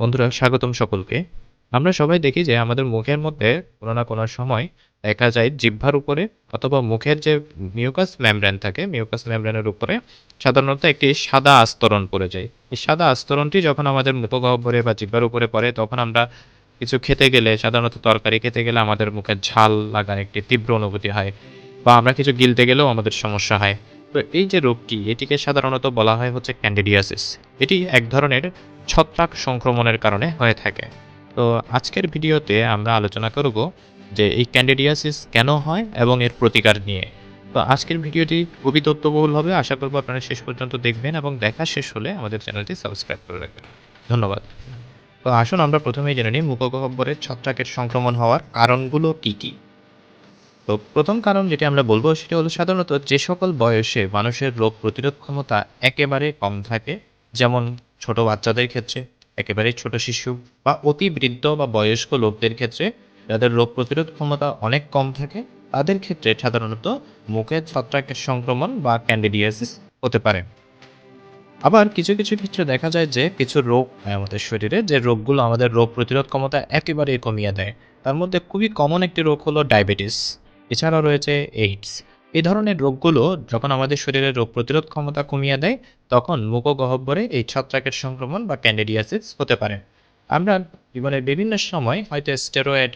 বন্ধুরা, স্বাগতম সকলকে। আমরা সবাই দেখি যে আমাদের মুখের মধ্যে কোনো না কোনো সময় দেখা যায় জিহ্বার উপরে অথবা মুখের যে মিউকাস মেমব্রেন থাকে, মিউকাস মেমব্রেনের উপরে সাধারণত একটি সাদা আস্তরণ পড়ে যায়। এই সাদা আস্তরণটি যখন আমাদের মুখগহ্বরে বা জিহ্বার উপরে পড়ে, তখন আমরা কিছু খেতে গেলে, সাধারণত তরকারি খেতে গেলে আমাদের মুখে ঝাল লাগার একটি তীব্র অনুভূতি হয় বা আমরা কিছু গিলতে গেলেও আমাদের সমস্যা হয়। তো এই যে রোগটি, এটিকে সাধারণত বলা হয় হচ্ছে ক্যান্ডিডিয়াসিস। এটি এক ধরনের ছত্রাক সংক্রমণের কারণে হয়ে থাকে। তো আজকের ভিডিওতে আমরা আলোচনা করব যে এই ক্যান্ডিডিয়াসিস কেন হয় এবং এর প্রতিকার নিয়ে। তো আজকের ভিডিওটি খুবই তথ্যবহুল হবে। আশা করব আপনারা শেষ পর্যন্ত দেখবেন এবং দেখা শেষ হলে আমাদের চ্যানেলটি সাবস্ক্রাইব করে রাখবেন। ধন্যবাদ। তো আসুন আমরা প্রথমেই জেনে নিই মুখগহ্বরের ছত্রাকের সংক্রমণ হওয়ার কারণগুলো কী কী। তো প্রথম কারণ যেটি আমরা বলব সেটা হলো সাধারণত যে সকল বয়সে মানুষের রোগ প্রতিরোধ ক্ষমতা একেবারে কম থাকে, যেমন ছোট বাচ্চাদের ক্ষেত্রে, একেবারেই ছোট শিশু বা অতি বৃদ্ধ বা বয়স্ক লোকদের ক্ষেত্রে যাদের রোগ প্রতিরোধ ক্ষমতা অনেক কম থাকে, তাদের ক্ষেত্রে সাধারণত মুখের ছত্রাকের সংক্রমণ বা ক্যান্ডিডিয়াসিস হতে পারে। আবার কিছু কিছু ক্ষেত্রে দেখা যায় যে কিছু রোগ আমাদের শরীরে, যে রোগগুলো আমাদের রোগ প্রতিরোধ ক্ষমতা একেবারেই কমিয়ে দেয়। তার মধ্যে খুবই কমন একটি রোগ হলো ডায়াবেটিস এছাড়াও রয়েছে এইডস এই ধরনের রোগগুলো যখন আমাদের শরীরের রোগ প্রতিরোধ ক্ষমতা কমিয়ে দেয়, তখন মুখগহ্বরে এই ছত্রাকের সংক্রমণ বা ক্যান্ডিডিয়াসিস হতে পারে। আমরা জীবনের বিভিন্ন সময় হয়তো স্টেরয়েড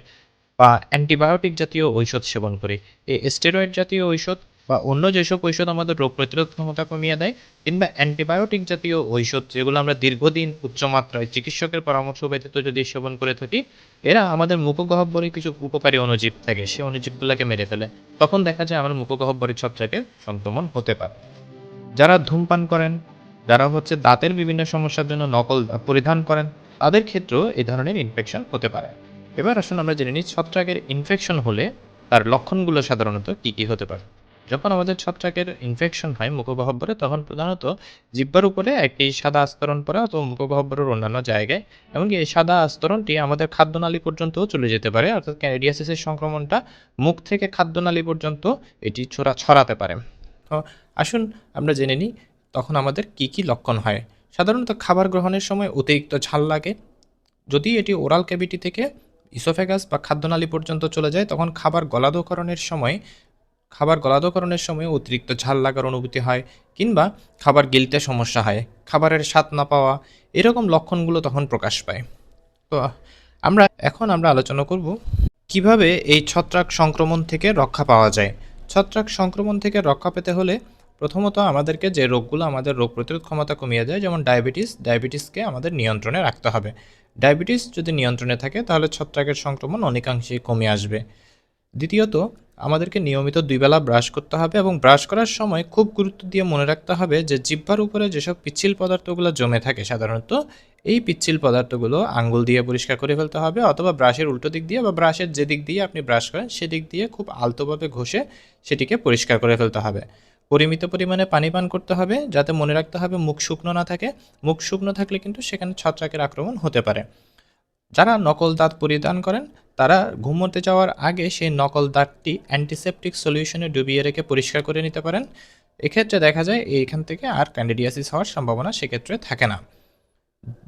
বা অ্যান্টিবায়োটিক জাতীয় ঔষধ সেবন করি। এই স্টেরয়েড জাতীয় ঔষধ বা অন্য যেসব ঔষধ আমাদের রোগ প্রতিরোধ ক্ষমতা কমিয়ে দেয়, কিংবা অ্যান্টিবায়োটিক জাতীয় ঔষধ যেগুলো আমরা দীর্ঘদিন উচ্চমাত্রায় চিকিৎসকের পরামর্শ ব্যতীত যদি সেবন করে থাকি, এরা আমাদের মুখগহ্বরে কিছু উপকারী অণুজীব থাকে, সে অণুজীবগুলোকে মেরে ফেলে। তখন দেখা যায় আমার মুখগহ্বরের ছত্রাকের সংক্রমণ হতে পারে। যারা ধূমপান করেন, যারা হচ্ছে দাঁতের বিভিন্ন সমস্যার জন্য নকল পরিধান করেন, তাদের ক্ষেত্রেও এই ধরনের ইনফেকশন হতে পারে। এবার আসুন আমরা জেনে নিই ছত্রাকের ইনফেকশন হলে তার লক্ষণগুলো সাধারণত কী কী হতে পারে। যখন আমাদের ছত্রাকের ইনফেকশন হয় মুখগহ্বরে, তখন প্রধানত জিব্বার উপরে একটি সাদা আস্তরণ পড়ে অথবা মুখগহ্বরের অন্যান্য জায়গায়। এমনকি এই সাদা আস্তরণটি আমাদের খাদ্যনালী পর্যন্তও চলে যেতে পারে, অর্থাৎ ক্যারিডিয়াসিসের সংক্রমণটা মুখ থেকে খাদ্যনালী পর্যন্ত এটি ছড়া, ছড়াতে পারে। তো আসুন আমরা জেনে নিই তখন আমাদের কি কি লক্ষণ হয়। সাধারণত খাবার গ্রহণের সময় অতিরিক্ত ঝাল লাগে। যদি এটি ওরাল ক্যাভিটি থেকে ইসোফেগাস বা খাদ্যনালী পর্যন্ত চলে যায়, তখন খাবার গলাধকরণের সময় খাবার গলাধকরণের সময় অতিরিক্ত ঝাল লাগার অনুভূতি হয় কিংবা খাবার গিলতে সমস্যা হয়, খাবারের স্বাদ না পাওয়া, এরকম লক্ষণগুলো তখন প্রকাশ পায়। তো, আমরা, এখন আমরা আলোচনা করব কীভাবে এই ছত্রাক সংক্রমণ থেকে রক্ষা পাওয়া যায়। ছত্রাক সংক্রমণ থেকে রক্ষা পেতে হলে প্রথমত আমাদেরকে যে রোগগুলো আমাদের রোগ প্রতিরোধ ক্ষমতা কমিয়ে দেয়, যেমন ডায়াবেটিস, ডায়াবেটিসকে আমাদের নিয়ন্ত্রণে রাখতে হবে। ডায়াবেটিস যদি নিয়ন্ত্রণে থাকে, তাহলে ছত্রাকের সংক্রমণ অনেকাংশেই কমে আসবে। দ্বিতীয়ত আমাদেরকে নিয়মিত দুইবেলা ব্রাশ করতে হবে এবং ব্রাশ করার সময় খুব গুরুত্ব দিয়ে মনে রাখতে হবে যে জিহ্বার উপরে যেসব পিচ্ছিল পদার্থগুলো জমে থাকে সাধারণত, এই পিচ্ছিল পদার্থগুলো আঙ্গুল দিয়ে পরিষ্কার করে ফেলতে হবে অথবা ব্রাশের উল্টো দিক দিয়ে বা ব্রাশের যে দিক দিয়ে আপনি ব্রাশ করেন সেদিক দিয়ে খুব আলতোভাবে ঘষে সেটিকে পরিষ্কার করে ফেলতে হবে। পরিমিত পরিমাণে পানি পান করতে হবে যাতে মনে রাখতে হবে মুখ শুকনো না থাকে। মুখ শুকনো থাকলে কিন্তু সেখানে ছত্রাকের আক্রমণ হতে পারে। যারা নকল দাঁত পরিধান করেন, তারা ঘুমোতে যাওয়ার আগে সেই নকল দাঁতটি অ্যান্টিসেপটিক সলিউশনে ডুবিয়ে রেখে পরিষ্কার করে নিতে পারেন। এক্ষেত্রে দেখা যায় এইখান থেকে আর ক্যান্ডিডিয়াসিস হওয়ার সম্ভাবনা সেক্ষেত্রে থাকে না।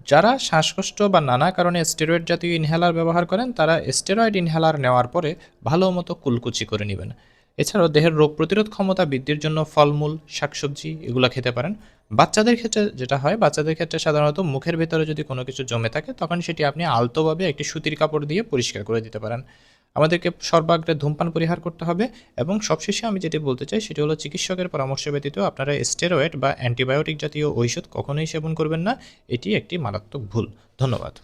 যারা শ্বাসকষ্ট বা নানা কারণে স্টেরয়েড জাতীয় ইনহেলার ব্যবহার করেন, তারা স্টেরয়েড ইনহেলার নেওয়ার পরে ভালো মতো কুলকুচি করে নেবেন। এছাড়াও দেহের রোগ প্রতিরোধ ক্ষমতা বৃদ্ধির জন্য ফলমূল, শাকসবজি এগুলো খেতে পারেন। বাচ্চাদের ক্ষেত্রে যেটা হয়, বাচ্চাদের ক্ষেত্রে সাধারণত মুখের ভেতরে যদি কোনো কিছু জমে থাকে, তখন সেটি আপনি আলতোভাবে একটি সুতির কাপড় দিয়ে পরিষ্কার করে দিতে পারেন। আমাদেরকে সর্বাগ্রে ধূমপান পরিহার করতে হবে এবং সবশেষে আমি যেটি বলতে চাই, সেটি হলো চিকিৎসকের পরামর্শ ব্যতীত আপনারা স্টেরয়েড বা অ্যান্টিবায়োটিক জাতীয় ঔষধ কখনোই সেবন করবেন না। এটি একটি মারাত্মক ভুল। ধন্যবাদ।